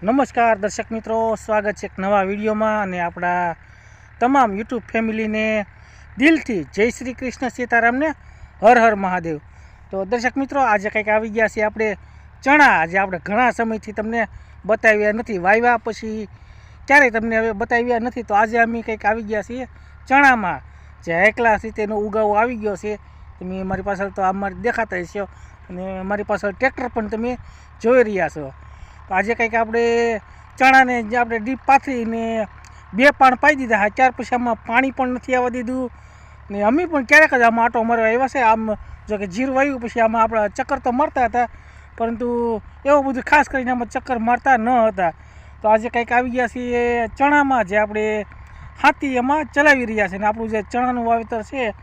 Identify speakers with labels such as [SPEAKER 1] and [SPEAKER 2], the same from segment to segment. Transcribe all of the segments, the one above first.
[SPEAKER 1] નમસ્કાર દર્શક મિત્રો, સ્વાગત છે એક નવા વિડીયોમાં અને આપણા તમામ યુટ્યુબ ફેમિલીને દિલથી જય શ્રી કૃષ્ણ સીતારામને હર હર મહાદેવ. તો દર્શક મિત્રો, આજે કંઈક આવી ગયા છે આપણે ચણા. આજે આપણે ઘણા સમયથી તમને બતાવ્યા નથી. વાવ્યા પછી ક્યારેય તમને હવે બતાવ્યા નથી. તો આજે અમે કંઈક આવી ગયા છીએ ચણામાં. જે એકલા તેનો ઉગાવો આવી ગયો છે. તમે મારી પાછળ તો અમારે દેખાતા હશો. અને મારી પાછળ ટ્રેક્ટર પણ તમે જોઈ રહ્યા છો. તો આજે કંઈક આપણે ચણાને જે આપણે ડીપ પાથરીને બે પાણ પાઈ દીધા હા, ત્યાર પછી આમાં પાણી પણ નથી આવવા દીધું. ને અમે પણ ક્યારેક જ આમાં આટો મારવા આવ્યા છે. આમ જો કે જીરું વાવ્યું પછી આમાં આપણા ચક્કર તો મારતા હતા, પરંતુ એવું બધું ખાસ કરીને આમાં ચક્કર મારતા ન હતા. તો આજે કંઈક આવી ગયા છીએ ચણામાં જે આપણે હાથી એમાં ચલાવી રહ્યા છે. ને આપણું જે ચણાનું વાવેતર છે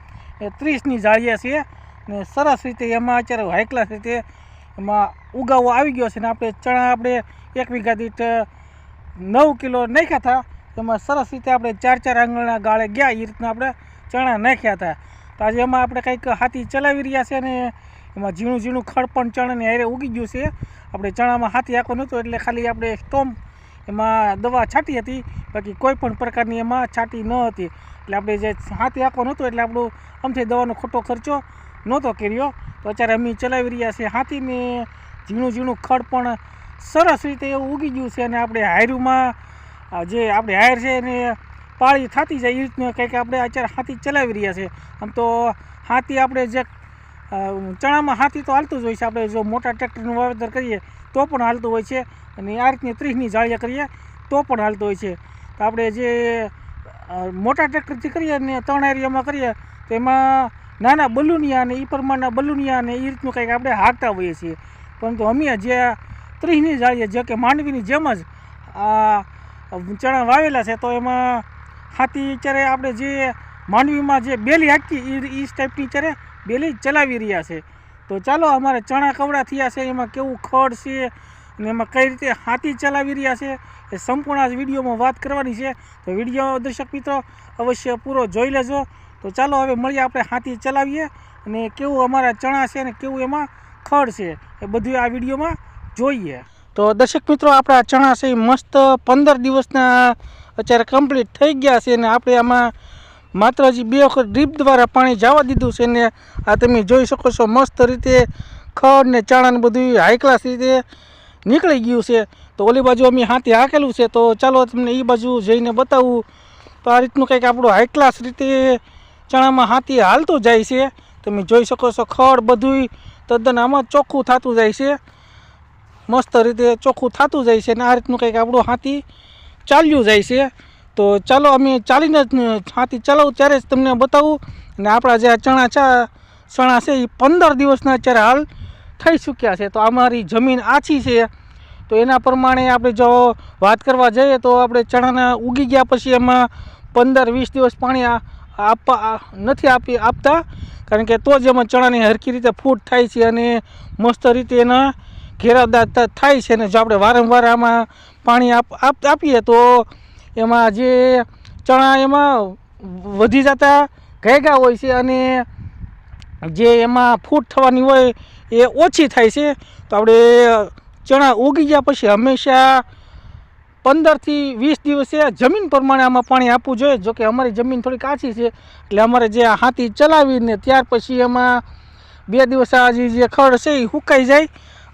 [SPEAKER 1] એ ત્રીસની જાળીયા છે. ને સરસ રીતે એમાં અત્યારે હાઈ ક્લાસ રીતે એમાં ઉગાવો આવી ગયો છે ને આપણે ચણા આપણે એક વીઘા દીઠ નવ કિલો નાખ્યા હતા. એમાં સરસ રીતે આપણે ચાર ચાર આંગળના ગાળે ગયા એ રીતના આપણે ચણા નાખ્યા હતા. તો આજે એમાં આપણે કંઈક હાથી ચલાવી રહ્યા છે ને એમાં ઝીણું ઝીણું ખડ પણ ચણાને હારે ઉગી ગયું છે. આપણે ચણામાં હાથી આખો નહોતો એટલે ખાલી આપણે સ્ટોમ એમાં દવા છાંટી હતી. બાકી કોઈ પણ પ્રકારની એમાં છાંટી ન હતી. એટલે આપણે જે હાથી આખો નહોતો એટલે આપણું આમથી દવાનો ખોટો ખર્ચો નહોતો કર્યો. તો અત્યારે અમે ચલાવી રહ્યા છીએ. હાથીને ઝીણું ઝીણું ખડ પણ સરસ રીતે એવું ઉગી ગયું છે અને આપણે હાયરુમાં જે આપણે હાયર છે એને પાળી થતી જાય એ રીતનું કંઈક આપણે અત્યારે હાથી ચલાવી રહ્યા છે. આમ તો હાથી આપણે જે ચણામાં હાથી તો હાલતું જ હોય છે. આપણે જો મોટા ટ્રેક્ટરનું વાવેતર કરીએ તો પણ હાલતું હોય છે અને આ રીતની ત્રીસની જાળીયા કરીએ તો પણ હાલતું હોય છે. તો આપણે જે મોટા ટ્રેક્ટરથી કરીએ ને ત્રણ એરિયામાં કરીએ તો એમાં નાના બલુનિયા ને એ પ્રમાણના બલુનિયા ને એ રીતનું કંઈક આપણે હાંકતા હોઈએ છીએ. પરંતુ અમે જે ત્રીસની જાળીએ જે કે માંડવીની જેમ જ આ ચણા વાવેલા છે, તો એમાં હાથી અત્યારે આપણે જે માંડવીમાં જે બેલી હાંકતી એ એ ટાઈપની અત્યારે બેલી ચલાવી રહ્યા છે. તો ચાલો અમારે ચણા કવડા થયા છે, એમાં કેવું ખડ છે અને એમાં કઈ રીતે હાથી ચલાવી રહ્યા છે એ સંપૂર્ણ આ વિડીયોમાં વાત કરવાની છે. તો વીડિયો દર્શક મિત્રો અવશ્ય પૂરો જોઈ લેજો. તો ચાલો હવે મળીએ, આપણે હાથી ચલાવીએ અને કેવું અમારા ચણા છે અને કેવું એમાં ખડ છે એ બધું આ વિડીયોમાં જોઈએ. તો દર્શક મિત્રો, આપણા ચણા છે એ મસ્ત પંદર દિવસના અત્યારે કમ્પ્લીટ થઈ ગયા છે અને આપણે આમાં માત્ર હજી બે વખત ડ્રીપ દ્વારા પાણી જવા દીધું છે ને આ તમે જોઈ શકો છો મસ્ત રીતે ખડ ને ચણાને બધું હાઈ ક્લાસ રીતે નીકળી ગયું છે. તો ઓલી બાજુ અમે હાથી હાકેલું છે, તો ચાલો તમને એ બાજુ જઈને બતાવું. તો આ રીતનું કંઈક આપણું હાઈ ક્લાસ રીતે ચણામાં હાથી હાલતું જાય છે. તમે જોઈ શકો છો ખડ બધુંય તદ્દન આમાં ચોખ્ખું થતું જાય છે. મસ્ત રીતે ચોખ્ખું થતું જાય છે અને આ રીતનું કંઈક આપણું હાથી ચાલ્યું જાય છે. તો ચાલો અમે ચાલીને જ હાથી ચલાવું, ત્યારે જ તમને બતાવું. અને આપણા જે ચણા છે ચણા છે, એ પંદર દિવસના અત્યારે હાલ થઈ ચૂક્યા છે. તો અમારી જમીન આછી છે. તો એના પ્રમાણે આપણે જો વાત કરવા જઈએ તો આપણે ચણાના ઉગી ગયા પછી એમાં પંદર વીસ દિવસ પાણી આપવા, નથી આપી, આપતા. કારણ કે તો જ એમાં ચણાની હરખી રીતે ફૂટ થાય છે અને મસ્ત રીતે એના ઘેરાવદાર થાય છે. અને જો આપણે વારંવાર આમાં પાણી આપ આપીએ તો એમાં જે ચણા એમાં વધી જતા ઘેગા હોય છે અને જે એમાં ફૂટ થવાની હોય એ ઓછી થાય છે. તો આપણે ચણા ઉગી ગયા પછી હંમેશા પંદરથી વીસ દિવસે જમીન પ્રમાણે આમાં પાણી આપવું જોઈએ. જોકે અમારી જમીન થોડી કાચી છે, એટલે અમારે જે હાથી ચલાવીને ત્યાર પછી એમાં બે દિવસ આ જે ખડ છે એ સુકાઈ જાય.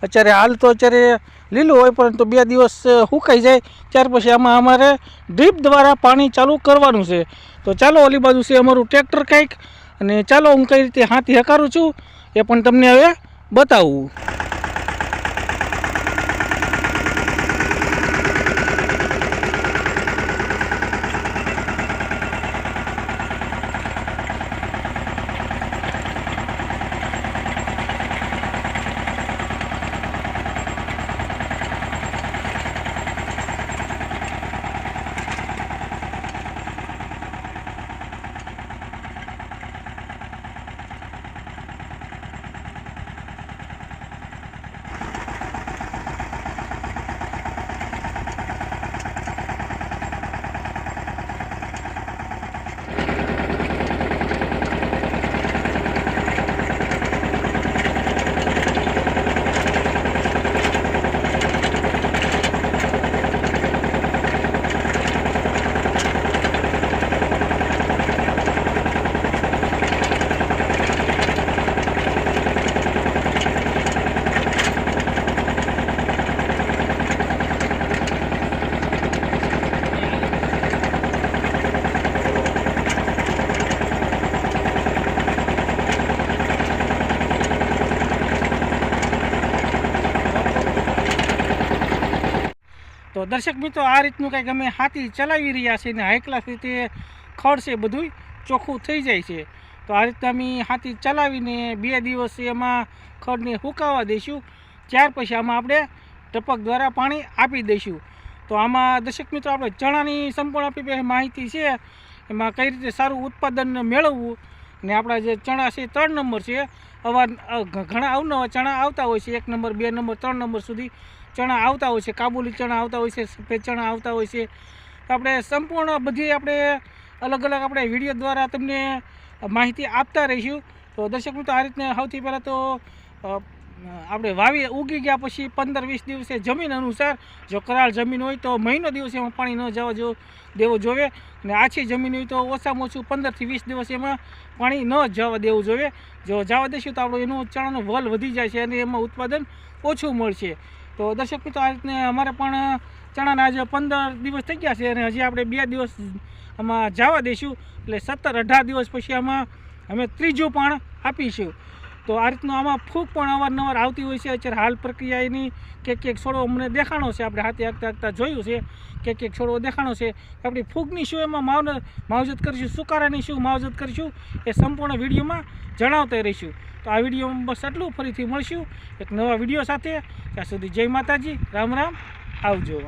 [SPEAKER 1] અત્યારે હાલ તો અત્યારે લીલું હોય, પરંતુ બે દિવસ સુકાઈ જાય. ત્યાર પછી આમાં અમારે ડ્રીપ દ્વારા પાણી ચાલુ કરવાનું છે. તો ચાલો, ઓલી બાજુ છે અમારું ટ્રેક્ટર કંઈક. અને ચાલો, હું કઈ રીતે હાથી હકારું છું એ પણ તમને હવે બતાવું. તો દર્શક મિત્રો, આ રીતનું કંઈક અમે હાથી ચલાવી રહ્યા છીએ ને હાઈ ક્લાસ રીતે ખડ છે બધું ચોખ્ખું થઈ જાય છે. તો આ રીતે અમે હાથી ચલાવીને બે દિવસ એમાં ખડને સુકાવા દઈશું. ત્યાર પછી આમાં આપણે ટપક દ્વારા પાણી આપી દઈશું. તો આમાં દર્શક મિત્રો, આપણે ચણાની સંપૂર્ણ આપી માહિતી છે. એમાં કઈ રીતે સારું ઉત્પાદન મેળવવું ને આપણા જે ચણા છે ત્રણ નંબર છે. અવાર ઘણા અવનવા ચણા આવતા હોય છે. એક નંબર, બે નંબર, ત્રણ નંબર સુધી ચણા આવતા હોય છે. કાબુલી ચણા આવતા હોય છે, સફેદ ચણા આવતા હોય છે. તો આપણે સંપૂર્ણ બધી આપણે અલગ અલગ આપણે વીડિયો દ્વારા તમને માહિતી આપતા રહીશું. તો દર્શક મિત્રો, આ રીતના સૌથી પહેલાં તો આપણે વાવી, ઉગી ગયા પછી પંદર વીસ દિવસે જમીન અનુસાર, જો કરાળ જમીન હોય તો મહિનો દિવસ એમાં પાણી ન જવા જો, દેવો જોવે. અને આછી જમીન હોય તો ઓછામાં ઓછું પંદરથી વીસ દિવસ એમાં પાણી ન જવા દેવું જોઈએ જો જવા દેશું તો આપણો એનો ચણાનો વલ વધી જાય છે અને એમાં ઉત્પાદન ઓછું મળશે. તો દર્શક મિત્રો, આ રીતને અમારે પણ ચણાના આજે પંદર દિવસ થઈ ગયા છે અને હજી આપણે બે દિવસ આમાં જવા દઈશું એટલે સત્તર અઢાર દિવસ પછી આમાં અમે ત્રીજું પણ આપીશું. તો આ રીતનું આમાં ફૂગ પણ અવારનવાર આવતી હોય છે. અત્યારે હાલ પ્રક્રિયા એની કે કંઈક છોડો અમને દેખાણો છે. આપણે હાથે આગતા આગતા જોયું છે કે કેક છોડો દેખાણો છે. આપણી ફૂગની શું એમાં માવન માવજત કરીશું, સુકારાની શું માવજત કરીશું એ સંપૂર્ણ વિડીયોમાં જણાવતા રહીશું. તો આ વિડીયોમાં બસ આટલું. ફરીથી મળશું એક નવા વીડિયો સાથે. ત્યાં સુધી જય માતાજી. રામ રામ. આવજો.